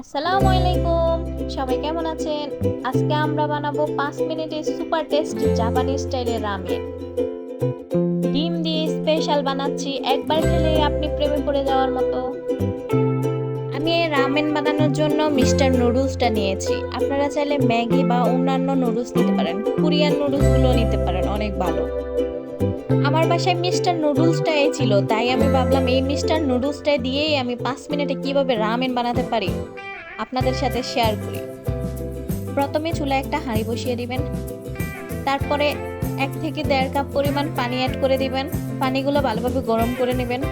আসসালামু আলাইকুম সবাই কেমন আছেন? আজকে আমরা বানাবো পাঁচ মিনিটে সুপার টেস্ট জাপানি স্টাইলের রামেন। ডিম দিয়ে স্পেশাল বানাচ্ছি, একবার খেলে আপনি প্রেমে পড়ে যাওয়ার মতো। আমি রামেন বানানোর জন্য মিস্টার নুডলসটা নিয়েছি। আপনারা চাইলে ম্যাগি বা অন্যান্য নুডলস নিতে পারেন। কোরিয়ান নুডলসগুলো নিতে পারেন, অনেক ভালো। আমার বাসায় মিস্টার নুডলসটাই ছিল, তাই আমি ভাবলাম এই মিস্টার নুডলসটাই দিয়েই আমি পাঁচ মিনিটে কীভাবে রামেন বানাতে পারি। আপনাদের সাথে শেয়ার করি। প্রথমে চুলায় একটা হাঁড়ি বসিয়ে দিবেন। তারপরে এক থেকে দেড় কাপ পরিমাণ পানি অ্যাড করে দিবেন। পানিগুলো ভালোভাবে গরম করে নেবেন।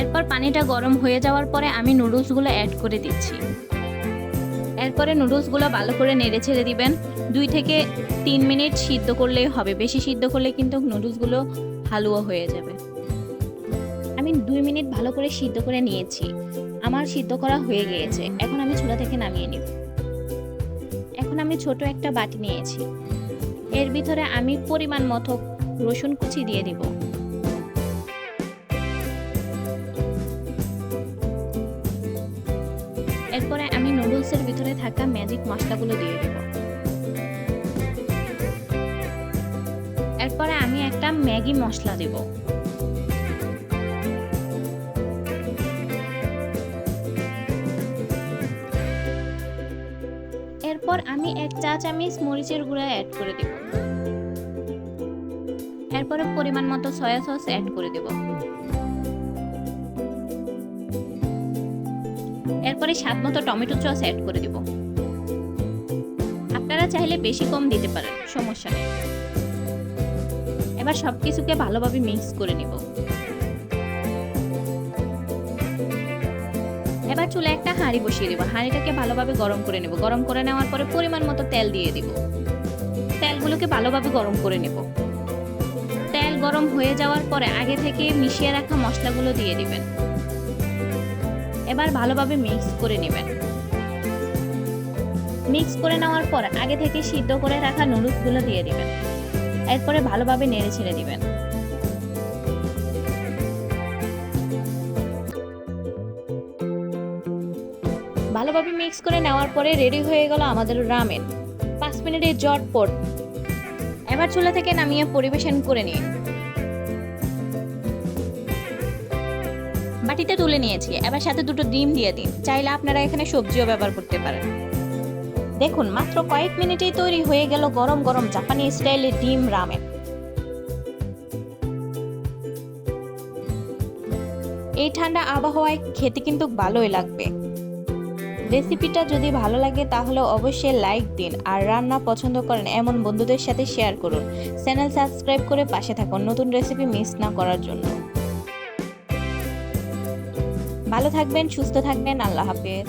এরপর পানিটা গরম হয়ে যাওয়ার পরে আমি নুডলসগুলো অ্যাড করে দিচ্ছি। এরপরে নুডলসগুলো ভালো করে নেড়ে ছেড়ে দিবেন। দুই থেকে তিন মিনিট সিদ্ধ করলেই হবে। বেশি সিদ্ধ করলে কিন্তু নুডলসগুলো হালুয়া হয়ে যাবে। দুই মিনিট ভালো করে সিদ্ধ করে নিয়েছি। আমার সিদ্ধ করা হয়ে গিয়েছে। এখন আমি চুলা থেকে নামিয়ে নিব। এখন আমি ছোট একটা বাটি নিয়েছি। এর ভিতরে আমি পরিমাণ মতো রসুন কুচি দিয়ে দিব। এরপরে আমি নুডলসের ভিতরে থাকা ম্যাজিক মশলাগুলো দিয়ে দেব। এরপরে আমি একটা ম্যাগি মশলা দেব। এরপর আমি এক চা চামচ মরিচের গুঁড়া অ্যাড করে দেব। এরপরে পরিমাণ মতো সয়া সস অ্যাড করে দেব। এরপরে স্বাদ মতো টমেটো সস অ্যাড করে দেব। আপনারা চাইলে বেশি কম দিতে পারেন, সমস্যা নেই। এবার সবকিছুকে ভালোভাবে মিক্স করে নিব। এবার চুলে একটা হাঁড়ি বসিয়ে দেবো। হাঁড়িটাকে ভালোভাবে গরম করে নেব। গরম করে নেওয়ার পরে পরিমাণ মতো তেল দিয়ে দিব। তেলগুলোকে ভালোভাবে গরম করে নেব। তেল গরম হয়ে যাওয়ার পরে আগে থেকে মিশিয়ে রাখা মশলাগুলো দিয়ে দিবেন। এবার ভালোভাবে মিক্স করে নেবেন। মিক্স করে নেওয়ার পর আগে থেকে সিদ্ধ করে রাখা নুডলসগুলো দিয়ে দিবেন। এরপরে ভালোভাবে নেড়ে ছেড়ে দিবেন। ভালোভাবে মিক্স করে নেওয়ার পরে রেডি হয়ে গেল আমাদের রামেন। পাঁচ মিনিটে জটপট এবার চুলা থেকে নামিয়ে পরিবেশন করে নিন। বাটিতে তুলে নিয়েছি। এবার সাথে দুটো ডিম দিয়ে দিন। চাইলে আপনারা এখানে সবজিও ব্যবহার করতে পারেন। দেখুন, মাত্র কয়েক মিনিটেই তৈরি হয়ে গেল গরম গরম জাপানি স্টাইলের ডিম রামেন। এই ঠান্ডা আবহাওয়ায় খেতে কিন্তু ভালোই লাগবে। রেসিপিটা যদি ভালো লাগে তাহলে অবশ্যই লাইক দিন আর রান্না পছন্দ করেন এমন বন্ধুদের সাথে শেয়ার করুন। চ্যানেল সাবস্ক্রাইব করে পাশে থাকুন নতুন রেসিপি মিস না করার জন্য। ভালো থাকবেন, সুস্থ থাকবেন, আল্লাহ হাফেজ।